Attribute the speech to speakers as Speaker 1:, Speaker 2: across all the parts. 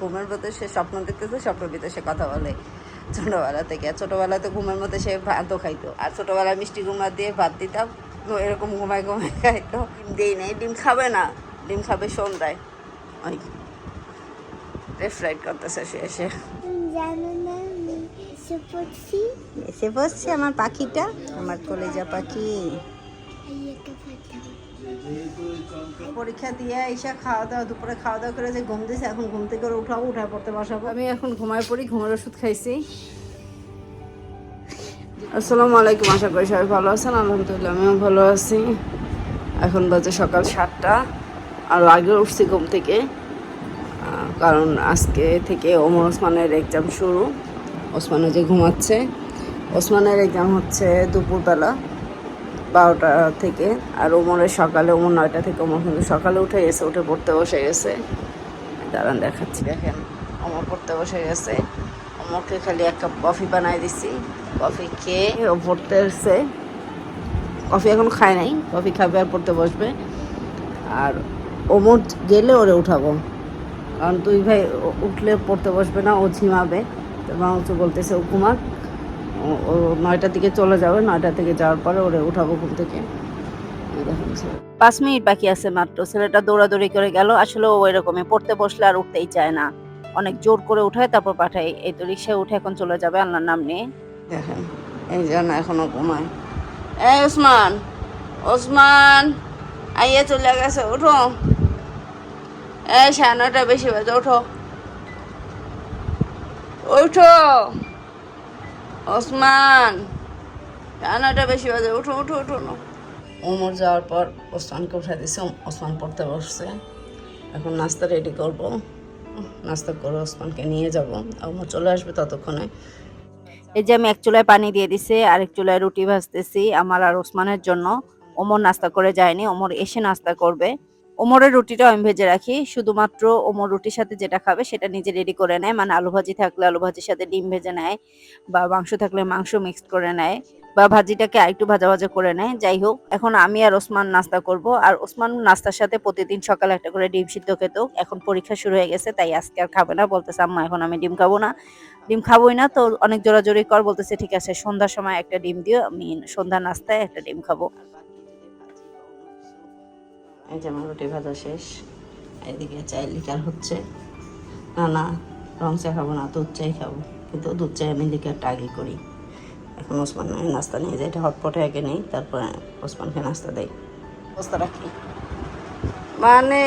Speaker 1: ঘুমের মধ্যে সে স্বপ্ন দেখতেছে স্বপ্নের ভিতরে সে কথা বলে। ছোটবেলা থেকে, আর ছোটবেলায় তো ঘুমের মধ্যে সে ভাতও খাইতো। আর ছোটবেলায় মিষ্টি কুমড়া দিয়ে ভাত দিতাম এরকম ঘুমায় ঘুমায় খাইতো। ডিম দিই নাই, ডিম খাবে না। ডিম খাবে সন্ধ্যায়। ওই রেফ্রাইড করতেছে সে এসে।
Speaker 2: এসে
Speaker 1: বসছে আমার পাখিটা, আমার কলেজা পাখি। পরীক্ষা দিয়ে এসে খাওয়া দাওয়া, দুপুরে খাওয়া দাওয়া করে যে ঘুম দিয়েছে এখন ঘুম থেকে উঠাবো উঠায় পড়তে বসাবো আমি এখন ঘুমায় পড়ি, ঘুমের ওষুধ খাইছি। আসসালামু আলাইকুম, আশা করি সবাই ভালো আছেন। আলহামদুলিল্লাহ, আমিও ভালো আছি। এখন বাজে সকাল সাতটা। আর আগে উঠছি ঘুম থেকে কারণ আজকে থেকে ওমর ওসমানের এক্সাম শুরু। ওসমানে যে ঘুমাচ্ছে। ওসমানের এক্সাম হচ্ছে দুপুরবেলা। বারোটা থেকে, আর ওমরের সকালে, ওমর নয়টা থেকে ওমর কিন্তু সকালে উঠে গেছে, উঠে পড়তে বসে গেছে। দাঁড়ান, দেখাচ্ছি। দেখেন, ওমর পড়তে বসে গেছে। ওমরকে খালি এক কাপ কফি বানাই দিছি। কফি খেয়ে ও পড়তে এসছে। কফি এখন খায় নাই। কফি খাবে আর পড়তে বসবে। আর ওমর গেলে ওরে উঠাবো। কারণ তুই ভাই উঠলে পড়তে বসবে না, ও ঝিমাবে। তো মাংস বলতেছে, ও নয়টার দিকে চলে যাবে নয়টা থেকে যাওয়ার পরে ওরে উঠাবো ঘুম থেকে। পাঁচ মিনিট বাকি আছে মাত্র, ছেলেটা দৌড়াদৌড়ি করে গেল, আসলে ও এরকমই পড়তে বসলে আর উঠতেই চায় না। অনেক জোর করে উঠায়, তারপর পাঠায়, এই তো রিক্সায় উঠে এখন চলে যাবে, আল্লাহর নাম নিয়ে। দেখেন, এই জন্য এখনও ঘুমায়। এই ওসমান ওসমান, আইয়া চলে গেছে, উঠো। এই সাড়ে নয়টা বেশি বাজে ওঠো ওঠো ওসমান রান্নাটা বেশি বাজে। উঠো উঠো উঠো না ওমর যাওয়ার পর ওসমানকে উঠে দিছে। ওম- ওসমান পড়তে বসছে। এখন নাস্তা রেডি করব। নাস্তা করে ওসমানকে নিয়ে যাব। ওমর চলে আসবে ততক্ষণে। এই যে আমি এক চুলায় পানি দিয়ে দিছি আর এক চুলায় রুটি ভাজতেছি আমার আর ওসমানের জন্য। ওমর নাস্তা করে যায়নি ওমর এসে নাস্তা করবে। ওমরের রুটিটা আমি ভেজে রাখি। শুধুমাত্র ওমর রুটির সাথে যেটা খাবে সেটা নিজে রেডি করে নেয়। মানে আলু ভাজি থাকলে আলু ভাজির সাথে ডিম ভেজে নেয় বা মাংস থাকলে মাংস মিক্সড করে নেয় বা ভাজিটাকে আরেকটু ভাজা ভাজা করে নেয়। যাই হোক, এখন আমি আর ওসমান নাস্তা করব। আর ওসমান নাস্তার সাথে প্রতিদিন সকালে একটা করে ডিম সিদ্ধ খেত। এখন পরীক্ষা শুরু হয়ে গেছে, তাই আজকে আর খাবে না। বলতেছে, আম্মা, এখন আমি ডিম খাব না। ডিম খাবোই না, তো অনেক জোরাজোরি কর। বলতেছে, ঠিক আছে, সন্ধ্যার সময় একটা ডিম দিও, আমি সন্ধ্যা নাস্তায় একটা ডিম খাব। এই যে আমার রুটি ভাজা শেষ। এদিকে চাই লিকার হচ্ছে। না না, রং চা খাব না, দুধ চাই খাব। কিন্তু দুধ চাই আমি লিকারটা আগে করি। এখন ওসমান নাস্তা নিয়ে যাই এটা হটপটে আগে নেই, তারপরে ওসমানকে নাস্তা দেই বস্তা রাখি। মানে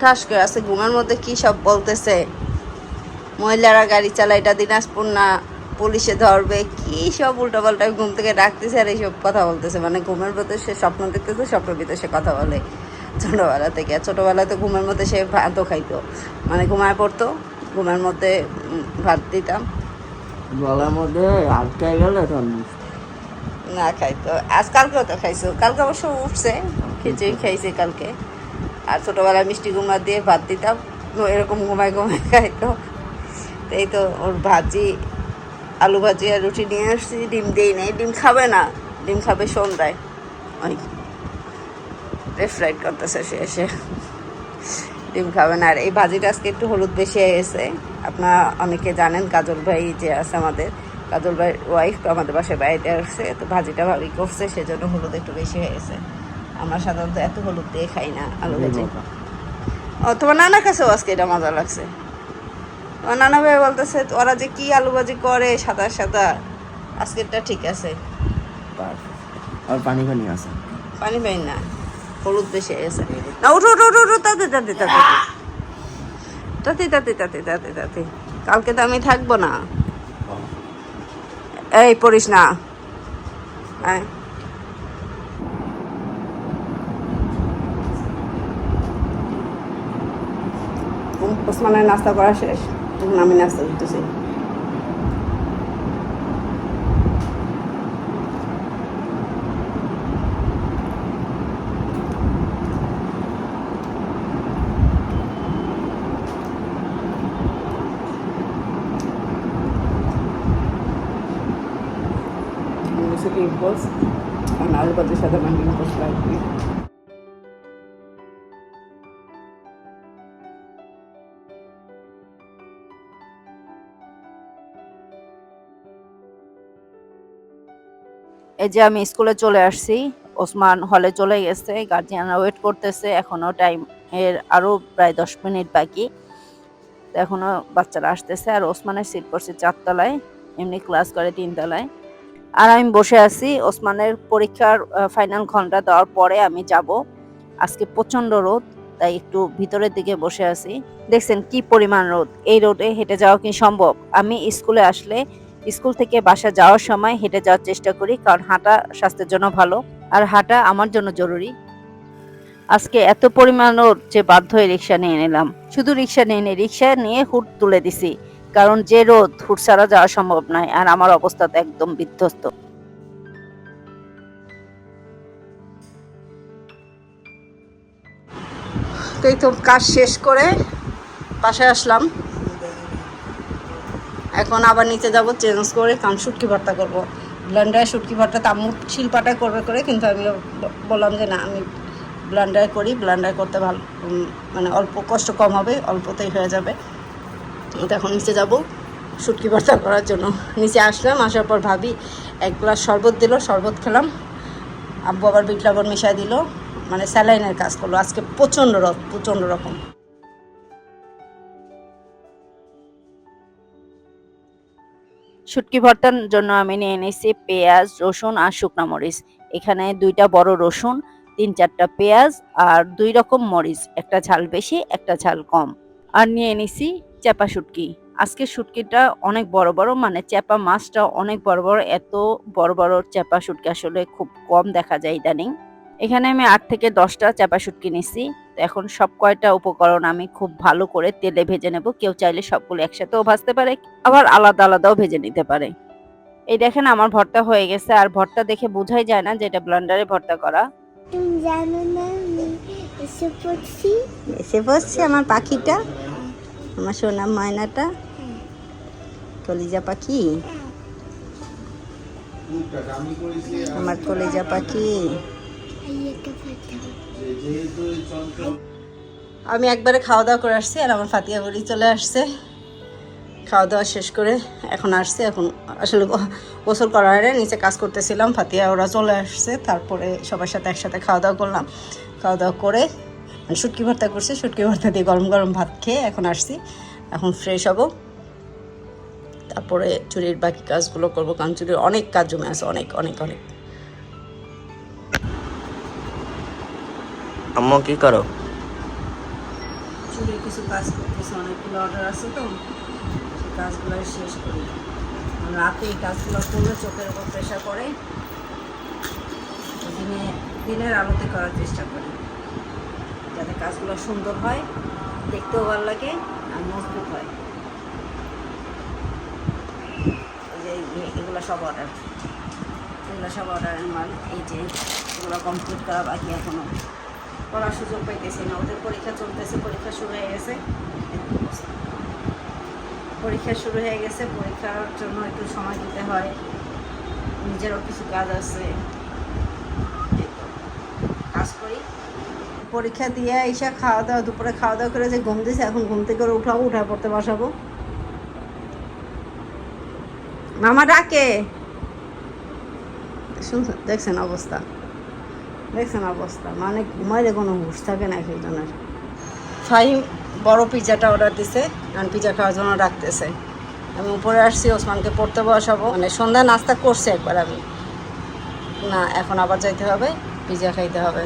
Speaker 1: ঠাস করে আছে, ঘুমের মধ্যে কি সব বলতেছে? মহিলারা গাড়ি চালায়, এটা দিনাজপুর না পুলিশে ধরবে কি সব উল্টো পাল্টা ঘুম থেকে ডাকতেছে আর এইসব কথা বলতেছে। মানে ঘুমের মধ্যে সে স্বপ্ন দেখতেছে স্বপ্নের ভিতরে সে কথা বলে। ছোটোবেলা থেকে আর ছোটোবেলায় তো ঘুমের মধ্যে সে ভাতও খাইতো। মানে ঘুমায় পড়তো ঘুমের মধ্যে ভাত দিতাম।
Speaker 3: গলার মধ্যে আটকে গেলে
Speaker 1: না। খাইতো। আজ কালকেও তো খাইছো। কালকে অবশ্য উঠছে খিচুড়ি খাইছে কালকে। আর ছোটোবেলায় মিষ্টি কুমড়া দিয়ে ভাত দিতাম। এরকম ঘুমায় ঘুমায় খাইতো। এই তো ওর ভাজি আলু ভাজি আর রুটি নিয়ে আসছি ডিম দিই নাই ডিম খাবে না। ডিম খাবে সন্ধ্যায়। ওই রেফ্রাইড করতেছে সে এসে। ডিম খাবে না। আর এই ভাজিটা আজকে একটু হলুদ বেশি হয়ে গেছে। আপনারা অনেকে জানেন কাজল ভাই যে আছে আমাদের কাজল ভাই ওয়াইফ আমাদের বাসায় বাড়িতে আসছে তো ভাজিটা ভাবি করছে সেজন্য হলুদ একটু বেশি হয়ে গেছে। আমরা সাধারণত এত হলুদ দিয়ে খাই না আলু ভাজি। ও তোমার নানা কাছেও আজকে এটা মজা লাগছে। তোমার নানা ভাই বলতেছে ওরা যে কি আলু ভাজি করে সাদা সাদা আজকেরটা ঠিক আছে।
Speaker 3: আর পানি পানি আছে?
Speaker 1: পানি পাই না হলুদ বেশি হয়ে গেছে। না উঠো উঠো উঠো তাতে তাতে তাতে তাতে। তাতে তাতে তাতে তাতে কালকে তো আমি থাকব না। এই পড়িস না। উম, ওসমানের নাস্তা করা শেষ। তখন আমি নাস্তা ধরতেছি Music was on Alba de Shadaman University.
Speaker 4: এই যে আমি স্কুলে চলে আসছি, ওসমান হলে চলে গেছে গার্জিয়ানরা ওয়েট করতেছে, এখনও টাইম এর আরও প্রায় দশ মিনিট বাকি। তো এখনও বাচ্চারা আসতেছে, আর ওসমানের সিট পড়ছে চারতলায়, এমনি ক্লাস করে তিনতলায়। আর আমি বসে আছি, ওসমানের পরীক্ষার ফাইনাল ঘণ্টা দেওয়ার পরে আমি যাব। আজকে প্রচণ্ড রোদ, তাই একটু ভিতরের দিকে বসে আছি। দেখছেন কি পরিমাণ রোদ, এই রোদে হেঁটে যাওয়া কি সম্ভব? আমি স্কুলে আসলে স্কুল থেকে বাসা যাওয়ার সময় হেঁটে যাওয়ার চেষ্টা করি, কারণ হাঁটা স্বাস্থ্যের জন্য ভালো আর হাঁটা আমার জন্য জরুরি। আজকে এত পরিমাণ রোদ যে বাধ্য হয়ে রিক্সা নিয়ে নিলাম। শুধু রিক্সা নিয়ে নিয়ে রিক্সা নিয়ে হুট তুলে দিছি, কারণ যে রোদ হুট ছাড়া যাওয়া সম্ভব নয় আর আমার অবস্থা তো একদম বিধ্বস্ত।
Speaker 1: তো এই তো কাজ শেষ করে বাসায় আসলাম। এখন আবার নিচে যাব চেঞ্জ করে কারণ শুটকি ভর্তা করব। ব্লেন্ডারে শুটকি ভর্তা তাম্মু শিলপাটা করবে করে, কিন্তু আমি বললাম যে না, আমি ব্লেন্ডারে করি ব্লেন্ডার করতে ভালো মানে অল্প কষ্ট কম হবে, অল্পতেই হয়ে যাবে। তো এখন নিচে যাব শুটকি ভর্তা করার জন্য। নিচে আসলাম, আসার পর ভাবি এক গ্লাস শরবত দিল, শরবত খেলাম। আব্বু আবার বিট লবণ মিশাই দিল মানে স্যালাইনের কাজ করল। আজকে প্রচণ্ড রক প্রচণ্ড রকম।
Speaker 4: শুটকি ভর্তার জন্য আমি নিয়ে নিয়েছি পেঁয়াজ, রসুন আর শুকনো মরিচ। এখানে দুইটা বড় রসুন, তিন চারটা পেঁয়াজ আর দুই রকম মরিচ, একটা ঝাল বেশি, একটা ঝাল কম। আর নিয়ে নিছি চেপা শুটকি। আজকে শুটকিটা অনেক বড় বড় মানে চেপা মাছটা অনেক বড় বড়, এত বড় বড় চেপা শুটকি আসলে খুব কম দেখা যায় ইদানিং। এখানে আমি আট থেকে দশটা চেপা শুটকি নিছি তো এখন সব কয়টা উপকরণ আমি খুব ভালো করে তেলে ভেজে নেব। কেউ চাইলে সবগুলো একসাথেও ভাজতে পারে আবার আলাদা আলাদাও ভেজে নিতে পারে। এই দেখেন আমার ভর্তা হয়ে গেছে আর ভর্তা দেখে বোঝাই যায় না যে এটা ব্লান্ডারে ভর্তা করা।
Speaker 2: তুমি জানো না আমি এসে পড়ছি?
Speaker 1: এসে আমার পাখিটা আমার সোনা ময়নাটা। কলিজা পাখি? আমার কলিজা পাখি। আমি একবারে খাওয়া দাওয়া করে আসছি আর আমার ফাতিয়া বুড়ি চলে আসছে। খাওয়া দাওয়া শেষ করে এখন আসছে, এখন আসলে গোসল করার নিচে কাজ করতেছিলাম, ফাতিয়া ওরা চলে আসছে, তারপরে সবার সাথে একসাথে খাওয়া দাওয়া করলাম। খাওয়া দাওয়া করে মানে শুটকি ভর্তা করছে, শুটকি ভর্তা দিয়ে গরম গরম ভাত খেয়ে এখন আসছি। এখন ফ্রেশ হব। তারপরে চুরির বাকি কাজগুলো করব, কারণ চুরির অনেক কাজ জমে আছে, অনেক অনেক অনেক।
Speaker 3: আম্মু, কি করো?
Speaker 1: চুরির কিছু কাজ করতেছে, অনেকগুলো অর্ডার আছে তো। কাজগুলো শেষ করি। রাতে এই কাজগুলো করলে চোখের উপর প্রেশার পড়ে। দিনে দিনের আলোতে করার চেষ্টা করি। যাতে কাজগুলো সুন্দর হয়, দেখতেও ভালো লাগে, আর মজবুত হয়। যে এগুলো সব অর্ডার এগুলো সব অর্ডারের মাল এই যে এগুলো কমপ্লিট করা বাকি এখনও। করার সুযোগ পাইতেছি না। ওদের পরীক্ষা চলতেছে, পরীক্ষা শুরু হয়ে গেছে। পরীক্ষা শুরু হয়ে গেছে, পরীক্ষার জন্য একটু সময় দিতে হয়। নিজেরও কিছু কাজ আছে। কাজ করি। পরীক্ষা দিয়ে এসে খাওয়া দাওয়া, দুপুরে খাওয়া দাওয়া করে যে ঘুম দিয়েছে এখন ঘুম থেকে করে উঠাবো উঠা পড়তে বসাবো। মামা ডাকে। শুনছেন দেখছেন অবস্থা। দেখছেন অবস্থা। মানে ঘুমাইলে কোনো হুশ থাকে না এক একজনের। ফাহিম বড় পিজাটা অর্ডার দিছে, কারণ পিজা খাওয়ার জন্য রাখতেছে আমি উপরে আসছি, ওসমানকে পড়তে বসাবো। মানে সন্ধ্যা নাস্তা করছে একবার আমি। না, এখন আবার যাইতে হবে পিজা খাইতে হবে।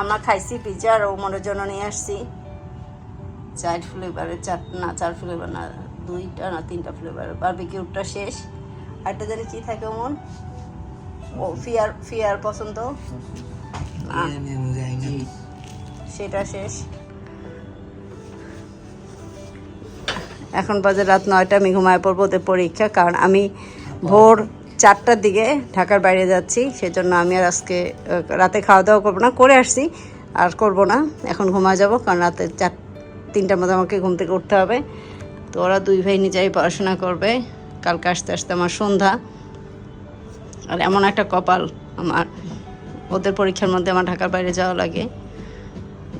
Speaker 1: আমরা খাইছি পিজা আর ওমরের জন্য নিয়ে আসছি। চার ফ্লেভারের চার, না, চার ফ্লেভার না, দুইটা না, তিনটা ফ্লেভার বারবিকিউটা শেষ। আরেকটা জানি কি থাকে ওমন ও ফিয়ার ফিয়ার পছন্দ? সেটা শেষ। এখন বাজে রাত নয়টা আমি ঘুমায় পড়ব ওদের পরীক্ষা কারণ আমি ভোর চারটার দিকে ঢাকার বাইরে যাচ্ছি সেজন্য আমি আর আজকে রাতে খাওয়া দাওয়া করব না করে আসছি আর করব না। এখন ঘুমা যাব কারণ রাতে চার তিনটার মধ্যে আমাকে ঘুম থেকে উঠতে হবে। তো ওরা দুই ভাই নিজেই পড়াশোনা করবে কালকে আসতে আসতে আমার সন্ধ্যা। আর এমন একটা কপাল আমার। ওদের পরীক্ষার মধ্যে আমার ঢাকার বাইরে যাওয়া লাগে।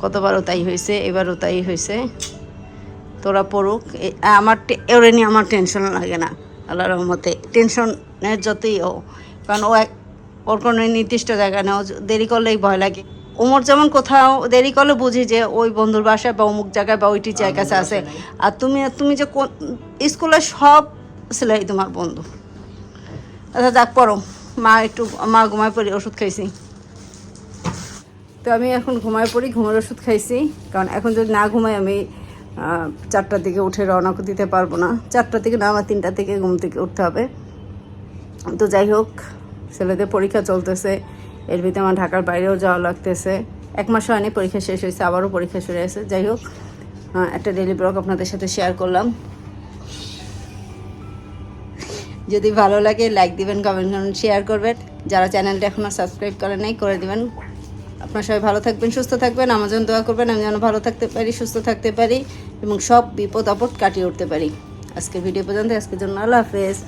Speaker 1: গতবারও তাই হয়েছে এবারও তাই হয়েছে। তোরা পড়ুক আমার ওরে নিয়ে আমার টেনশন লাগে না আল্লাহ রহমতে। টেনশনের যতই ও কারণ ও এক- ওর কোনো নির্দিষ্ট জায়গা নেই ও দেরি করলেই ভয় লাগে। ওমর যেমন কোথাও দেরি করলে বুঝি যে ওই বন্ধুর বাসায় বা অমুক জায়গায় বা ওই টিচারের কাছে আছে। আর তুমি তুমি যে কোন স্কুলের সব সেলাই তোমার বন্ধু। আচ্ছা যাক, পড়ো। মা একটু, মা ঘুমায় পড়ি, ওষুধ খাইছি। তো আমি এখন ঘুমায় পড়ি, ঘুমের ওষুধ খাইছি। কারণ এখন যদি না ঘুমাই, আমি চারটার দিকে উঠে রওনা দিতে পারব না। চারটার থেকে না, আমার তিনটা থেকে ঘুম থেকে উঠতে হবে। তো যাই হোক, ছেলেদের পরীক্ষা চলতেছে। এর ভিতরে আমার ঢাকার বাইরেও যাওয়া লাগতেছে। এক মাস হয়নি, পরীক্ষা শেষ হয়েছে, আবারও পরীক্ষা শুরু হয়েছে। যাই হোক একটা ডেলি ব্লগ আপনাদের সাথে শেয়ার করলাম। যদি ভালো লাগে লাইক দিবেন কমেন্ট করুন শেয়ার করবেন। যারা চ্যানেলটা এখনও সাবস্ক্রাইব করে নাই, করে দিবেন। আপনার সবাই ভালো থাকবেন, সুস্থ থাকবেন, আমার জন্য দোয়া করবেন, আমি যেন ভালো থাকতে পারি, সুস্থ থাকতে পারি এবং সব বিপদ আপদ কাটিয়ে উঠতে পারি। আজকে ভিডিও পর্যন্ত, আজকের জন্য আল্লাহ হাফেজ।